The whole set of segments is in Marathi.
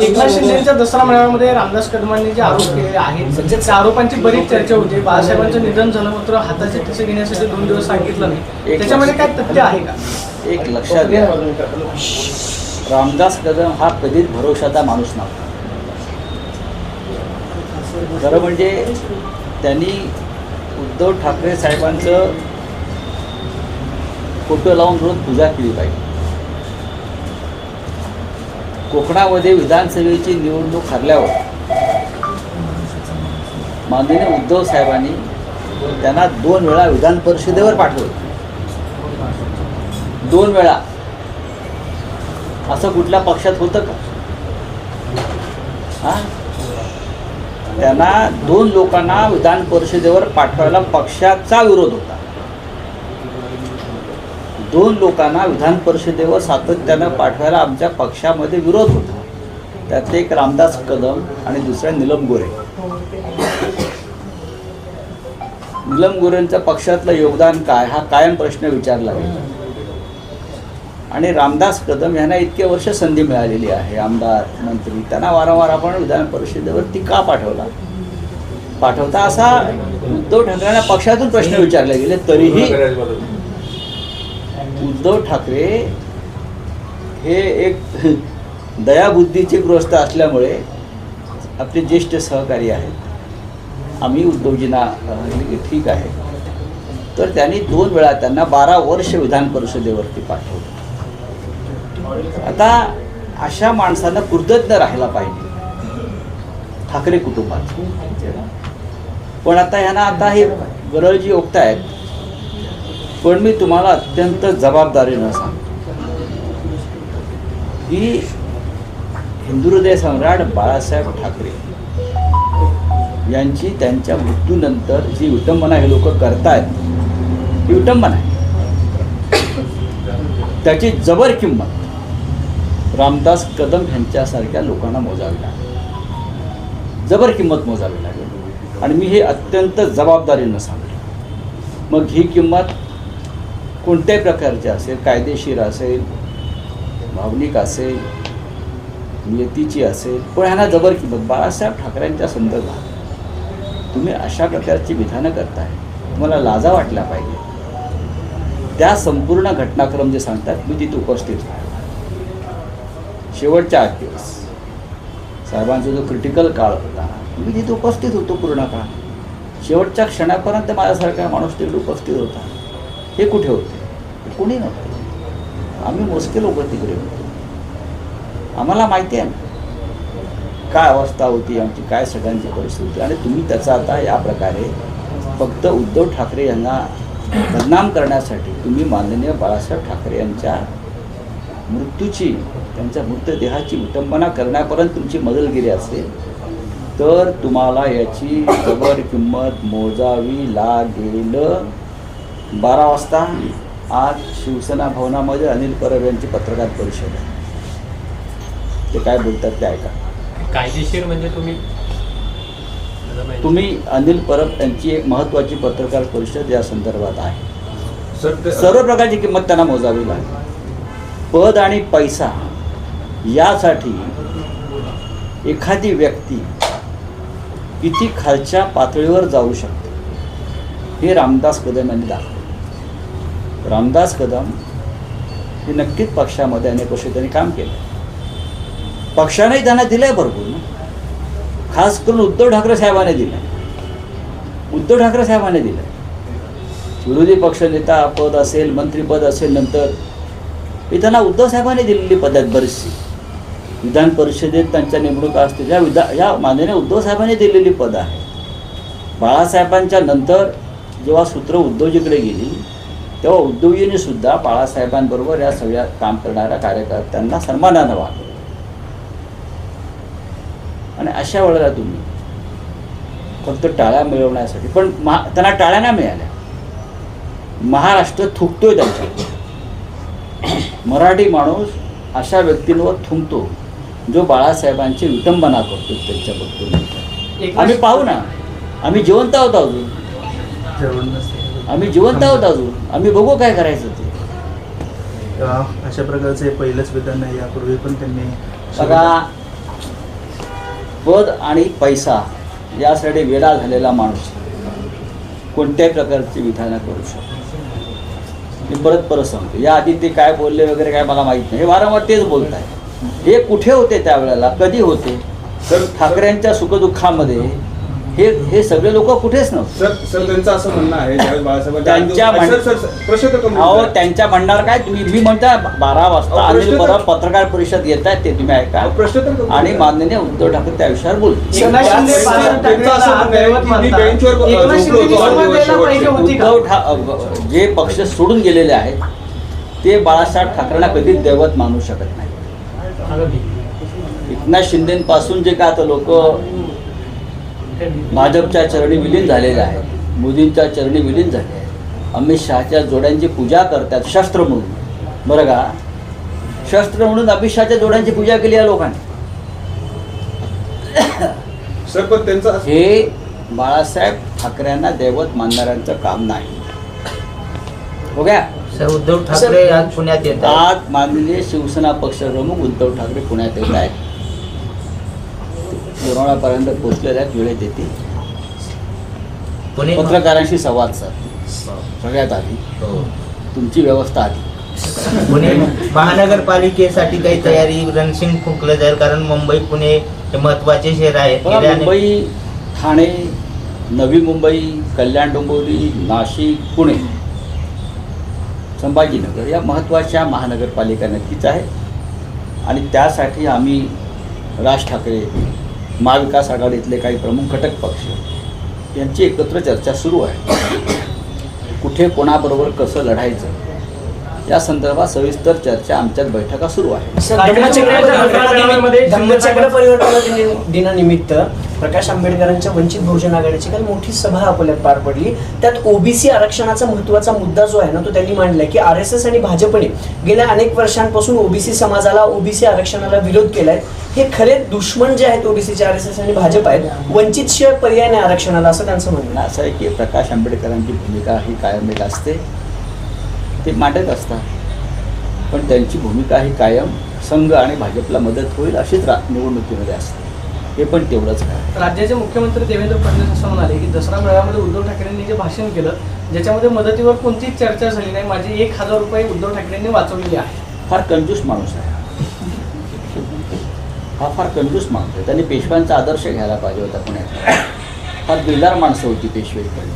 एकनाथ शिंदेच्या दसरा मेळाव्यामध्ये रामदास कदमांनी जे आरोप केले आहेत त्या आरोपांची बरीच चर्चा होती. बाळासाहेबांचं निधन झालं मात्र हाताचे ठसे घेण्यासाठी दोन दिवस सांगितलं नाही. त्याच्यामध्ये काय तथ्य आहे का? एक लक्षात घ्या. रामदास कदम हा कधीच भरोशाचा माणूस नव्हता. खरं म्हणजे त्यांनी उद्धव ठाकरे साहेबांचं फोटो लावून रोज पूजा केली पाहिजे. कोकणामध्ये विधानसभेची निवडणूक हरल्यावर माननीय उद्धव साहेबांनी त्यांना दोन वेळा विधान परिषदेवर पाठवलं. दोन वेळा. असं कुठल्या पक्षात होतं का? हां? त्यांना दोन लोकांना विधान परिषदेवर पाठवायला पक्षाचा विरोध होता. दोन लोकांना विधान परिषदेवर सातत्यानं पाठवायला आमच्या पक्षामध्ये विरोध होता. त्यात एक रामदास कदम आणि दुसरा निलम गोरे निलम गोरेंचं पक्षातलं योगदान काय? हा कायम प्रश्न विचारला गेला. आणि रामदास कदम यांना इतके वर्ष संधी मिळालेली आहे. आमदार मंत्री त्यांना वारंवार आपण विधान परिषदेवरती का पाठवला. पाठवता असा उद्धव ठाकरेंना पक्षातून प्रश्न विचारले गेले तरीही उद्धव ठाकरे हे एक दयाबुद्धीचे ग्रस्त असल्यामुळे आपले ज्येष्ठ सहकारी आहेत. आम्ही उद्धवजींना की ठीक आहे. तर त्यांनी दोन वेळा त्यांना बारा वर्ष विधान परिषदेवरती पाठवलं. आता अशा माणसानं कृतज्ञ राहायला पाहिजे. ठाकरे कुटुंबात. पण आता ह्यांना आता हे गरजी ओकतायत. पण मी तुम्हाला अत्यंत जबाबदारीनं सांगतो. की हिंदुहृदय सम्राट बाळासाहेब ठाकरे यांची त्यांच्या मृत्यूनंतर जी विटंबना हे लोक करतायत ही विटंबना आहे. त्याची जबर किंमत रामदास कदम यांच्यासारख्या लोकांना मोजावी लागेल. जबर किंमत मोजावी लागेल. आणि मी हे अत्यंत जबाबदारीनं सांगतो. मग ही किंमत कोणत्याही प्रकारचे असेल कायदेशीर असेल भावनिक असेल नियतीची असेल पण ह्यांना जबर किंमत. बाळासाहेब ठाकरेंच्या संदर्भात तुम्ही अशा प्रकारची विधानं करताय. तुम्हाला लाजा वाटल्या पाहिजे. त्या संपूर्ण घटनाक्रम जे सांगतात मी तिथे उपस्थित शेवटच्या आठ दिवस साहेबांचा जो क्रिटिकल काळ होता मी तिथे उपस्थित होतो पूर्ण काळ. शेवटच्या क्षणापर्यंत माझ्यासारखा माणूस तिकडे उपस्थित होता. हे कुठे होते? कोणी नव्हते आम्ही मोजके लोक तिकडे होतो. आम्हाला माहिती आहे ना काय अवस्था होती आमची काय सगळ्यांची परिस्थिती होती. आणि तुम्ही त्याचा आता या प्रकारे फक्त उद्धव ठाकरे यांना बदनाम करण्यासाठी तुम्ही माननीय बाळासाहेब ठाकरे यांच्या मृत्यूची त्यांच्या मृतदेहाची विटंबना करण्यापर्यंत तुमची मदलगिरी असेल तर तुम्हाला याची जबर किंमत मोजावी लागेल. बारा वाजता आज शिवसेना भवनामध्ये अनिल परब यांची पत्रकार परिषद आहे. ते काय बोलतात ते ऐका. कायदेशीर म्हणजे तुम्ही? तुम्ही अनिल परब यांची एक महत्त्वाची पत्रकार परिषद या संदर्भात आहे. सर्व प्रकारची किंमत त्यांना मोजावी लागेल. पद आणि पैसा यासाठी एखादी व्यक्ती किती खालच्या पातळीवर जाऊ शकते हे रामदास कदम यांनी दाखवलं. रामदास कदम हे नक्कीच पक्षामध्ये अनेक वर्ष त्यांनी काम केलं. पक्षानेही त्यांना दिलंय भरपूर ना. खास करून उद्धव ठाकरे साहेबांनी दिलं उद्धव ठाकरे साहेबांनी दिलं विरोधी पक्षनेता पद असेल मंत्रीपद असेल नंतर हे त्यांना उद्धव साहेबांनी दिलेली पद आहेत बरीचशी. विधान परिषदेत त्यांच्या नेमणुका असतील या विधा या माननीय उद्धव साहेबांनी दिलेली पद आहे बाळासाहेबांच्या नंतर जेव्हा सूत्र उद्धवजीकडे गेली तेव्हा उद्धवजींनी सुद्धा बाळासाहेबांबरोबर या सगळ्या काम करणाऱ्या कार्यकर्त्यांना सन्मानानं वागवलं. आणि अशा वेळेला तुम्ही फक्त टाळ्या मिळवण्यासाठी पण महा त्यांना टाळ्या नाही मिळाल्या. महाराष्ट्र थुकतोय त्यांच्या मराठी माणूस अशा व्यक्तींवर थुंकतो जो बाळासाहेबांची विटंबना करतो त्यांच्याबद्दल आम्ही पाहू ना. आम्ही जिवंत आहोत अजून. आम्ही जिवंत आहोत अजून. आम्ही बघू काय करायचं ते. अशा प्रकारचं पहिलंच विधान नाही यापूर्वी पण त्यांनी बघा पद आणि पैसा यासाठी वेडा झालेला माणूस कोणत्याही प्रकारची विधानं करू शकतो मी परत परत सांगतो. या आधी ते काय बोलले वगैरे काय मला माहीत नाही. हे वारंवार तेच बोलत आहे हे कुठे होते त्यावेळेला? कधी होते? सर ठाकरेंच्या सुखदुःखामध्ये हे हे सगळे लोक कुठेच नव्हते सर सर त्यांचं असं म्हणणं आहे ज्यावेळेस बाळासाहेब त्यांच्या म्हण- सर सर सर, प्रश्न तर complete अहो करा. त्यांच्या म्हणणार काय तुम्ही मी म्हणता बारा वाजता अहो, अनिल प्रश्न तर- परब पत्रकार परिषद घेत आहेत ते तुम्ही ऐका अहो, प्रश्न तर आणि. माननीय उद्धव ठाकरे त्या विषयावर बोलतील एकनाथ शिंदे बाळासाहेब दैवत की मानतात. एकनाथ शिंदेची द्यायला. पाहिजे होती का? उद्धव ठा जे पक्ष सोडून गेलेले आहेत ते बाळासाहेब ठाकरेंना कधीच दैवत मानू शकत नाही एकनाथ शिंदेपासून जे काय आता लोक भाजपच्या चरणी विलीन झालेले आहेत मोदींच्या चरणी विलीन झाले आहेत अमित शहाच्या जोड्यांची पूजा करतात शस्त्र म्हणून. बरं का? शस्त्र म्हणून अमित शहाच्या जोड्यांची पूजा केली या लोकांनी. सर पण त्यांचं हे बाळासाहेब ठाकरेंना दैवत मानणाऱ्यांचं काम नाही. हो गया? सर उद्धव ठाकरे आज पुण्यात येत आहेत. आज माननीय शिवसेना पक्षप्रमुख उद्धव ठाकरे पुण्यात येत आहेत. लोणावळ्यापर्यंत पोहोचलेले आहेत वेळेत येतील पुणे पत्रकारांशी संवाद साध सगळ्यात आधी. हो. तुमची व्यवस्था आधी. पुणे महानगरपालिकेसाठी काही तयारी रणसिंग फुंकलं जाईल कारण मुंबई पुणे हे महत्त्वाचे शहर अनेक- मुंबई ठाणे नवी मुंबई कल्याण डोंबिवली नाशिक पुणे संभाजीनगर या महत्त्वाच्या महानगरपालिका नक्कीच आहेत आणि त्यासाठी आम्ही राज ठाकरे महाविकास आघाडीतले काही प्रमुख घटक पक्ष यांची एकत्र चर्चा सुरू आहे. कुठे कोणाबरोबर कसं लढायचं या संदर्भात सविस्तर चर्चा आमच्यात बैठका सुरू आहे. प्रकाश आंबेडकरांच्या वंचित बहुजन आघाडीची काल मोठी सभा अकोल्यात पार पडली. त्यात ओबीसी आरक्षणाचा महत्त्वाचा मुद्दा जो आहे ना तो त्यांनी मांडला की आर एस एस आणि भाजपने गेल्या अनेक वर्षांपासून ओबीसी समाजाला ओबीसी आरक्षणाला विरोध केलाय. हे खरे दुश्मन जे आहेत ओबीसीचे आर एस एस आणि भाजप आहेत वंचित शिवाय पर्याय नाही आरक्षणाला असं त्यांचं म्हणणं असं आहे की प्रकाश आंबेडकरांची भूमिका ही कायम एक असते. ते मांडत असतात. पण त्यांची भूमिका ही कायम संघ आणि भाजपला मदत होईल अशीच रा निवडणुकीमध्ये असते. हे पण तेवढंच काय राज्याचे मुख्यमंत्री देवेंद्र फडणवीस असं म्हणाले की दसरा मेळाव्यामध्ये उद्धव ठाकरेंनी जे भाषण केलं ज्याच्यामध्ये मदतीवर कोणतीच चर्चा झाली नाही. माझे एक हजार रुपये उद्धव ठाकरेंनी वाचवलेले आहे. फार कंजूस माणूस आहे. हा फार कंजूस माणूस आहे. त्यांनी पेशव्यांचा आदर्श घ्यायला पाहिजे होता पुण्यात. फार बेजार माणसं होती पेशवेकडे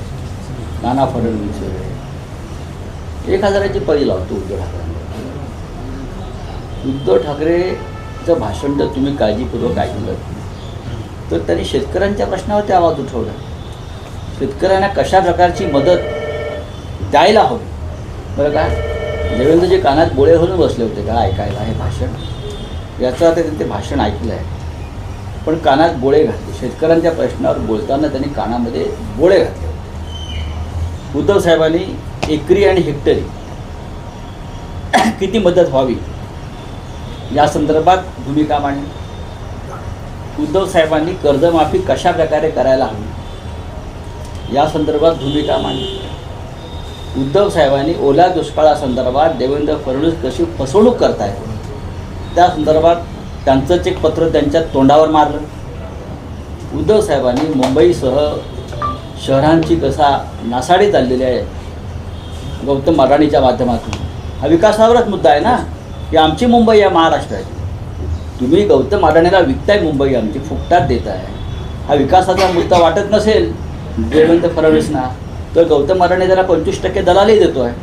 नाना फडणवीस वगैरे. एक हजाराची पळी लावतो उद्धव ठाकरेंना. उद्धव ठाकरेचं भाषण जर तुम्ही काळजीपूर्वक ऐकलं तर त्यांनी शेतकऱ्यांच्या प्रश्नावरती आवाज उठवला. शेतकऱ्यांना कशा प्रकारची मदत द्यायला हवी? बरं का? देवेंद्रजी कानात बोळे घालून बसले होते. का ऐकायला हे भाषण? याचं आता त्यांनी ते भाषण ऐकलं आहे पण कानात बोळे घातले. शेतकऱ्यांच्या प्रश्नावर बोलताना त्यांनी कानामध्ये बोळे घातले होते. उद्धव साहेबांनी एकरी आणि हेक्टरी किती मदत व्हावी? या संदर्भात भूमिका मांडली. उद्धव साहेबांनी कर्जमाफी कशा प्रकारे करायला हवी? या संदर्भात भूमिका मांडली. उद्धव साहेबांनी ओल्या दुष्काळासंदर्भात देवेंद्र फडणवीस कशी फसवणूक करतायत त्या संदर्भात त्यांचंच एक पत्र त्यांच्या तोंडावर मारलं. उद्धव साहेबांनी मुंबईसह शहरांची कसा नासाडी चाललेली आहे गौतम अडाणीच्या माध्यमातून. हा विकासावरच मुद्दा आहे ना? की आमची मुंबई आहे महाराष्ट्राची तुम्ही गौतम अडाणीला विकताय मुंबई आमची फुकटात देत आहे. हा विकासाचा मुद्दा वाटत नसेल देवेंद्र फडणवीसना तर गौतम अडाणी त्याला पंचवीस टक्के दलाली देतो आहे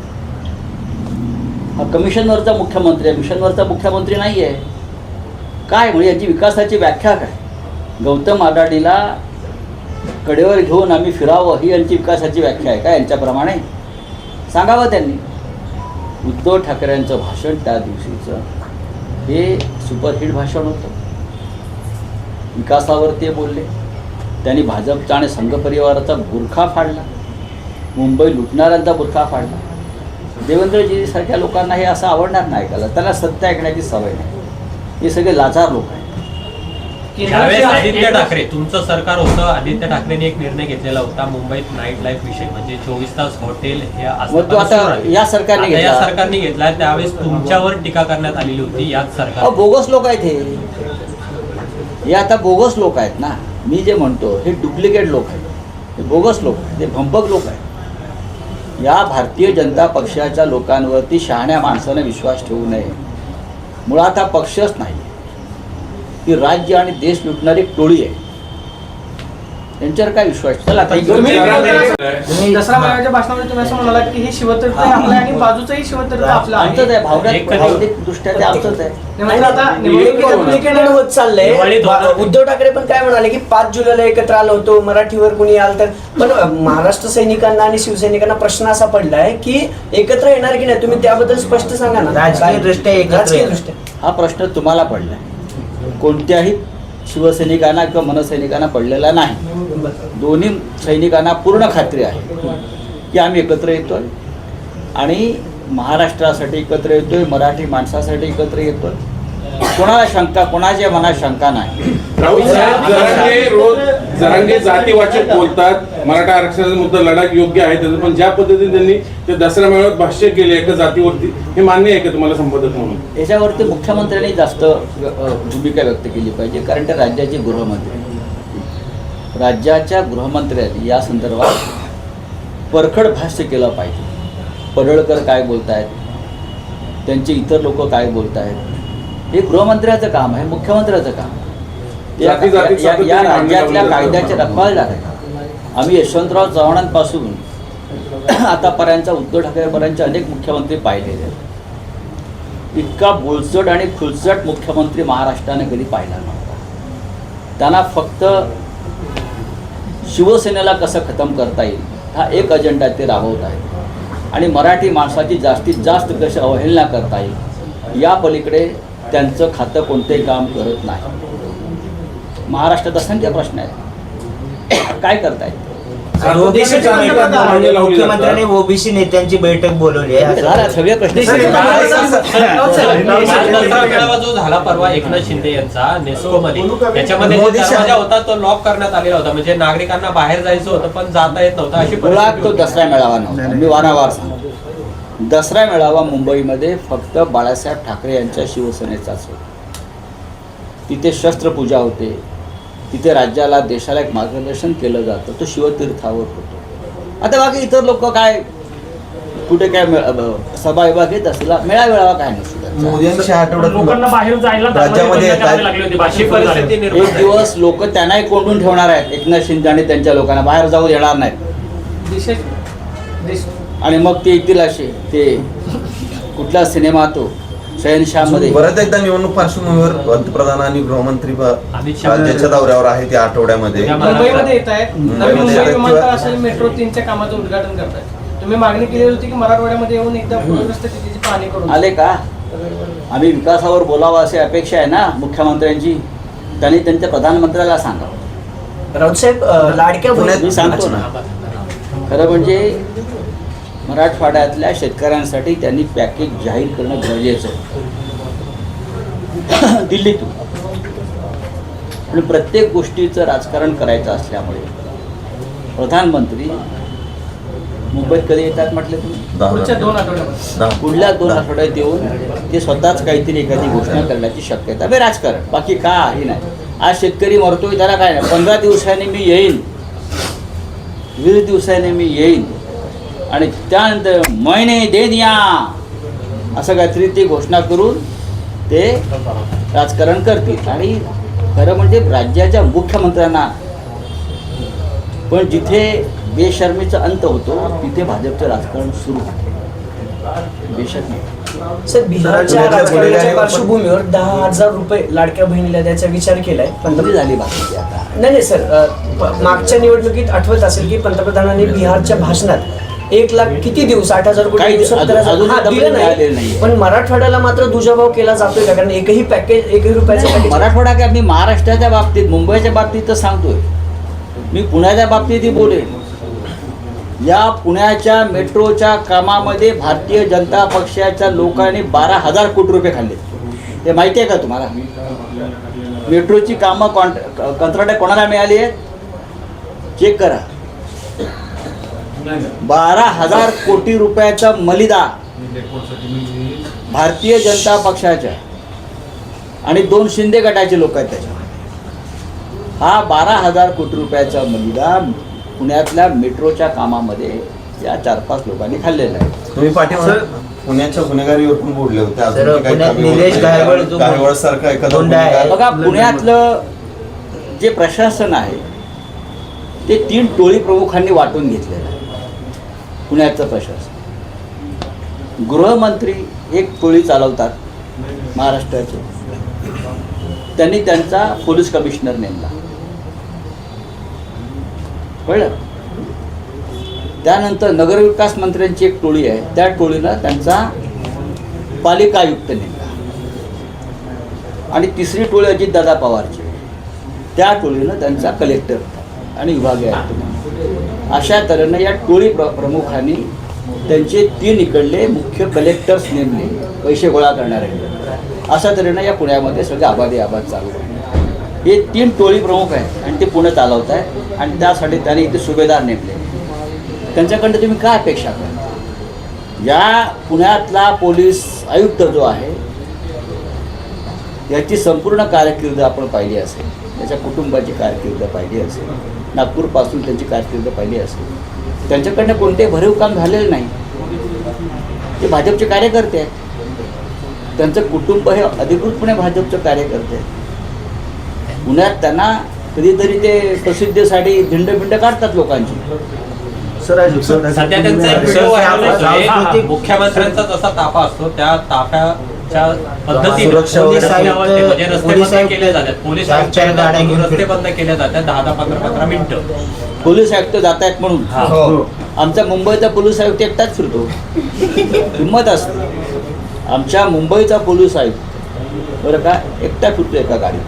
हा कमिशनवरचा मुख्यमंत्री आहे मिशनवरचा मुख्यमंत्री नाही आहे काय म्हणजे याची विकासाची व्याख्या काय? गौतम अडाणीला कडेवर घेऊन आम्ही फिरावं ही यांची विकासाची व्याख्या आहे का यांच्याप्रमाणे? सांगावं त्यांनी. उद्धव ठाकरेंचं भाषण त्या दिवशीचं. हे सुपरहिट भाषण होतं. विकासावर ते बोलले. त्यांनी भाजपचा आणि संघ परिवाराचा बुरखा फाडला. मुंबई लुटणाऱ्यांचा बुरखा फाडला. देवेंद्रजीसारख्या लोकांना हे असं आवडणार नाही ऐकायला त्यांना सत्य ऐकण्याची सवय नाही. हे सगळे लाचार लोक आहेत. त्यावेळेस आदित्य ठाकरे तुमचं सरकार होतं आदित्य ठाकरेंनी एक निर्णय घेतलेला होता मुंबईत नाईट लाईफ विषय म्हणजे चोवीस तास हॉटेल हे तो. या सरकारने आता या घेतला. सरकारने घेतला त्यावेळेस तुमच्यावर टीका करण्यात आलेली होती याच अहो सरकार बोगस लोक आहेत हे. हे आता बोगस लोक आहेत ना. मी जे म्हणतो हे डुप्लिकेट लोक आहेत. हे बोगस लोक आहेत हे भंपक लोक आहेत. या भारतीय जनता पक्षाच्या लोकांवरती शहाण्या माणसाने विश्वास ठेवू नये. मुळात हा पक्षच नाही. ती राज्य आणि देश लुटणारी टोळी आहे. त्यांच्यावर काय विश्वास चला आता दसरा भाषणामध्ये तुम्ही असं म्हणाला की हे शिवतीर्थ आहे आपलं आणि बाजूचंही शिवतीर्थ आपलं आमचंच आहे. आहे भावना एक- भावनिक दृष्ट्या ते आमचंच आहे. नाही, म्हणजे चाललंय. उद्धव ठाकरे पण काय म्हणाले की पाच जुलैला एकत्र आलो होतो मराठीवर कुणी आलं तर. पण महाराष्ट्र सैनिकांना आणि शिवसैनिकांना प्रश्न असा पडलाय की एकत्र येणार की नाही तुम्ही त्याबद्दल स्पष्ट सांगा ना. राजकीय. दृष्ट्या. हा प्रश्न तुम्हाला पडलाय. कोणत्याही शिवसैनिकांना किंवा मनसैनिकांना पडलेला नाही. दोन्ही सैनिकांना पूर्ण खात्री आहे. की आम्ही एकत्र येतोय. आणि महाराष्ट्रासाठी एकत्र येतोय मराठी माणसासाठी एकत्र येतोय. कोणाला शंका कोणाच्या मनात शंका नाही. जरांगे जातीवाचक बोलतात मराठा आरक्षणाचा मुद्दा लढाक योग्य आहे त्याचं पण ज्या पद्धतीने त्यांनी ते दसऱ्या मेळाव्यात भाष्य केले एका जातीवरती हे मान्य आहे का तुम्हाला संपादक म्हणून? याच्यावरती मुख्यमंत्र्यांनी जास्त भूमिका व्यक्त केली पाहिजे कारण ते राज्याचे गृहमंत्री राज्याच्या गृहमंत्र्यांनी या संदर्भात परखड भाष्य केलं पाहिजे. पडळकर काय बोलतायत? त्यांचे इतर लोक काय बोलतायत? हे गृहमंत्र्याचं काम आहे मुख्यमंत्र्याचं काम आहे. या- राज्यातल्या. कायद्याचे रखवालदार आहे आम्ही यशवंतराव चव्हाणांपासून आतापर्यंत उद्धव ठाकरेपर्यंतचे अनेक मुख्यमंत्री पाहिलेले आहेत. इतका बोलचट आणि खुलचट मुख्यमंत्री महाराष्ट्राने कधी पाहिला नव्हता. त्यांना फक्त शिवसेनेला कसं खतम करता येईल हा एक अजेंडा ते राबवत आहेत. आणि मराठी माणसाची जास्तीत जास्त कशी अवहेलना करता येईल या पलीकडे त्यांचं खातं कोणतेही काम करत नाही. महाराष्ट्रात असंख्य प्रश्न आहेत काय करतायत? मुख्यमंत्र्यांनी ओबीसी नेत्यांची बैठक बोलवली आहे. सगळे प्रश्न जो झाला परवा एकनाथ शिंदे यांचा नेस्को मध्ये त्याच्यामध्ये जो मोदी दरवाजा साहेब- होता तो लॉक करण्यात आलेला होता. म्हणजे नागरिकांना बाहेर जायचं होतं पण जाता येत नव्हतं अशी मुळात तो. दसरा मेळावा नव्हता. मी वारंवार सांगतो. दसरा मेळावा मुंबईमध्ये फक्त बाळासाहेब ठाकरे यांच्या शिवसेनेचाच होता. तिथे शस्त्रपूजा होते. तिथे राज्याला देशाला एक मार्गदर्शन केलं जातं. तो शिवतीर्थावर होतो. आता बाकी इतर लोक काय कुठे काय सभा विभाग घेत असला मेळावेळावा काय नसतो. मोदींच्या आठवड्यात जायला राज्यामध्ये एक. दिवस लोक त्यांनाही कोंडून ठेवणार आहेत. एकनाथ शिंदे आणि त्यांच्या लोकांना बाहेर जाऊ देणार नाहीत. आणि मग ते येतील असे. ते कुठला सिनेमा तो? शहनशाहमध्ये परत एकदा निवडणूक पार्श्वभूमीवर पंतप्रधान आणि गृहमंत्री राज्याच्या दौऱ्यावर आहेत या आठवड्यामध्ये. मुंबईमध्ये येत आहेत. मुंबई विमानतळ असेल मेट्रो तीनच्या कामाचं उद्घाटन करतायत. तुम्ही मागणी केली होती की मराठवाड्यामध्ये येऊन एकदा पूरग्रस्त स्थितीची पाहणी करून आले का? आम्ही विकासावर बोलावं अशी अपेक्षा आहे ना मुख्यमंत्र्यांची. त्यांनी त्यांच्या प्रधानमंत्र्याला सांगावं. राऊत साहेब लाडक्या सांगतो ना. खरं म्हणजे मराठवाड्यातल्या शेतकऱ्यांसाठी त्यांनी पॅकेज जाहीर करणं गरजेचं आहे. दिल्लीतून. आणि प्रत्येक गोष्टीचं राजकारण करायचं असल्यामुळे प्रधानमंत्री मुंबईत कधी येतात म्हटलं तुम्ही. पुढल्या दोन आठवड्यात येऊन ते स्वतःच काहीतरी एखादी घोषणा करण्याची शक्यता बे राजकारण. बाकी काही नाही. आज शेतकरी मरतोय त्याला काय नाही. पंधरा दिवसांनी मी येईन. वीस दिवसांनी मी येईन. आणि त्यानंतर महिने देन या असं काहीतरी ते घोषणा करून ते राजकारण करतील. आणि खरं म्हणजे राज्याच्या मुख्यमंत्र्यांना पण जिथे बेशर्मीचा अंत होतो तिथे भाजपचं राजकारण सुरू होतं. बेशर्मी. सर बिहारच्या राजकारणाच्या पार्श्वभूमीवर दहा हजार रुपये लाडक्या बहिणीला द्यायचा विचार केलाय. पंतप्रधान झाली बाकी आता. नाही नाही सर मागच्या निवडणुकीत आठवत असेल की पंतप्रधानांनी बिहारच्या भाषणात एक लाख किती दिवस? आठ हजार कोटी काही दिवसात तर अजून हा, मिळालेलं नाही. नाहीये. पण मराठवाड्याला मात्र दुजाभाव केला जातोय का? कारण एकही पॅकेज एकही रुपयाचं नाही, मराठवाडा काय? मी महाराष्ट्राच्या बाबतीत मुंबईच्या बाबतीत तर सांगतोय. मी पुण्याच्या बाबतीतही बोलेन. या पुण्याच्या मेट्रोच्या कामामध्ये भारतीय जनता पक्षाच्या लोकांनी बारा हजार कोटी रुपये खाल्ले. हे माहिती आहे का तुम्हाला? मेट्रोची कामं कॉन्ट्रॅ कंत्राटे कोणाला मिळाली आहेत? चेक करा. बारा हजार कोटी रुपयाचा मलिदा भारतीय जनता पक्षाच्या आणि दोन शिंदे गटाचे लोक आहेत त्याच्यामध्ये. हा बारा हजार कोटी रुपयाचा मलिदा पुण्यातल्या मेट्रोच्या कामामध्ये या चार पाच लोकांनी खाल्लेला आहे. तुम्ही पुण्याच्या बोलले होते बघा पुण्यातलं जे प्रशासन आहे ते तीन टोळी प्रमुखांनी वाटून घेतलेलं आहे. पुण्याचं प्रशासन गृहमंत्री एक टोळी चालवतात महाराष्ट्राचे. त्यांनी त्यांचा पोलीस कमिशनर नेमला. कळलं? त्यानंतर नगरविकास मंत्र्यांची एक टोळी आहे. त्या टोळीनं त्यांचा पालिका आयुक्त नेमला. आणि तिसरी टोळी अजितदादा पवारची. त्या टोळीनं त्यांचा कलेक्टर आणि विभागीय आयुक्त नेमला. अशा तऱ्हेनं या टोळी प्र प्रमुखांनी त्यांचे तीन इकडले मुख्य कलेक्टर्स नेमले पैसे गोळा करणारे. अशा तऱ्हेनं या पुण्यामध्ये सगळे आबादी आबाद चालू आहे हे तीन टोळी प्रमुख आहेत आणि ते पुणे चालवत आहेत आणि त्यासाठी त्यांनी इथे सुभेदार नेमले. त्यांच्याकडनं तुम्ही काय अपेक्षा करा या पुण्यातला पोलीस आयुक्त जो आहे याची संपूर्ण कारकीर्द आपण पाहिली असेल. त्याच्या कुटुंबाची कारकीर्द पाहिली असेल. नागपूरपासून त्यांची कारकीर्द पाहिली असेल त्यांच्याकडनं कोणतेही भरीव काम झालेलं नाही. ते भाजपचे कार्यकर्ते आहेत. त्यांचं कुटुंब हे अधिकृतपणे भाजपचं कार्यकर्ते आहेत. पुण्यात त्यांना कधीतरी ते प्रसिद्धीसाठी धिंड काढतात लोकांची. मुख्यमंत्र्यांचा जसा ताफा असतो त्या पद्धतीने सुरक्षा पोलीस वगैरे- म्हणजे रस्ते पोलीस बंद आयुक्त- केले जातात. पोलीस चार- चार आयुक्त गाड्या घेऊन रस्ते फिरतात. बंद केले जातात. दहा दहा पंधरा पंधरा मिनिटं. पोलीस आयुक्त जात आहेत म्हणून. हा. हो. आमचा मुंबईचा पोलीस आयुक्त एकटाच फिरतो. हिंमत असते. आमच्या मुंबईचा पोलीस आयुक्त. बरं का? एकटा फिरतो एका गाडीत.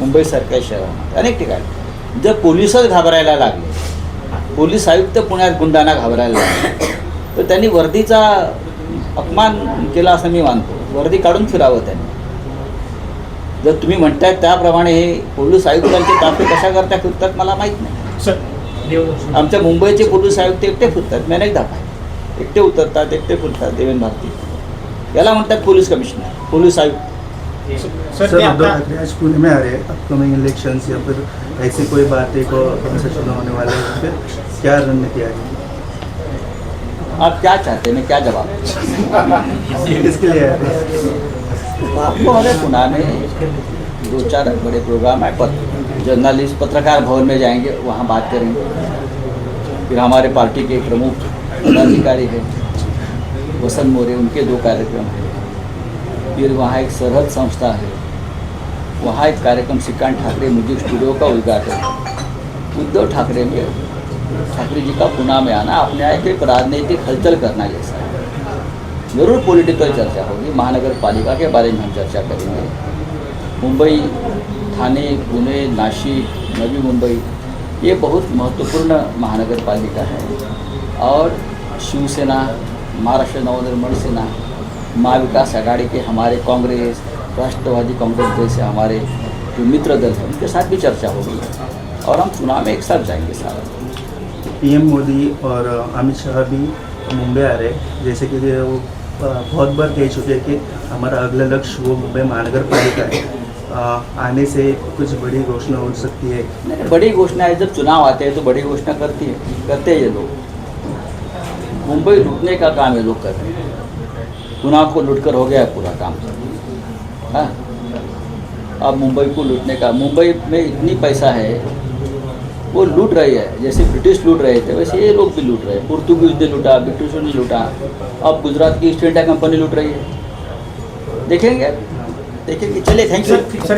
मुंबईसारख्या शहरामध्ये. अनेक ठिकाणी. जर पोलीसच घाबरायला लागले. पोलीस आयुक्त पुण्यात गुंडांना घाबरायला लागले. तर त्यांनी वर्दीचा अपमान केला असं मी मानतो. वर्दी काढून फिरावं त्यांनी. जर तुम्ही म्हणताय त्याप्रमाणे हे पोलीस आयुक्तांचे ताफे कशा करता फिरतात मला माहीत नाही. आमच्या मुंबईचे पोलीस आयुक्त एकटे फिरतात मी अनेकदा पाहिले. एकटे उतरतात एकटे फिरतात देवेंद्र भारती. याला म्हणतात पोलीस कमिशनर पोलीस आयुक्त सर आज पुणे में आ रहे अपकमिंग इलेक्शंस या फिर ऐसी कोई बात है को होने वाला है फिर क्या रणनीति आएगी? आप क्या चाहते हैं? मैं क्या जवाब दूँ? किसके लिए। हैं आपको हमारे पुणे में दो चार बड़े प्रोग्राम है पत, जर्नलिस्ट पत्रकार भवन में जाएँगे वहाँ बात करेंगे। फिर हमारे पार्टी के प्रमुख पदाधिकारी हैं वसंत मोरे उनके दो कार्यक्रम हैं। फिर वहाँ एक सरहद संस्था है वहाँ एक कार्यक्रम श्रीकांत ठाकरे म्यूज़िक स्टूडियो का उद्घाटन। उद्धव ठाकरे में ठाकरे जी का पुणे में आना, अपने आए एक राजनीतिक हलचल करना जैसा ज़रूर पॉलिटिकल चर्चा होगी महानगर पालिका के बारे में हम चर्चा करेंगे। मुंबई, थाने, पुणे नासिक नवी मुंबई, ये बहुत महत्वपूर्ण महानगर पालिका है। और शिवसेना, महाराष्ट्र नवनिर्माण सेना, महाविकास आघाड़ी के हमारे कांग्रेस, राष्ट्रवादी कांग्रेस जैसे हमारे जो मित्र दल हैं, उनके साथ भी चर्चा होगी। और हम चुनाव में एक साथ जाएँगे सारा। पीएम मोदी और अमित शाह भी मुंबई आ रहे हैं। जैसे कि वो बहुत बार कह चुके हैं कि हमारा अगला लक्ष्य वो मुंबई महानगर पालिका है। आने से कुछ बड़ी घोषणा हो सकती है। बड़ी घोषणाएँ जब चुनाव आते हैं तो बड़ी घोषणा करती है, करते हैं ये लोग। मुंबई लूटने का काम ये लोग कर रहे हैं। चुनाव को लूट कर हो गया है पूरा काम। हाँ। अब मुंबई को लूटने का, मुंबई में इतनी पैसा है वो लूट रही है, जैसे ब्रिटिश लूट रहे थे, वैसे ये लोग भी लूट रहे हैं। पुर्तुगीज ने लूटा, ब्रिटिशों ने लूटा। अब गुजरात की ईस्ट इंडिया कंपनी लूट रही है। देखेंगे? देखेंगे। चलिए थैंक यू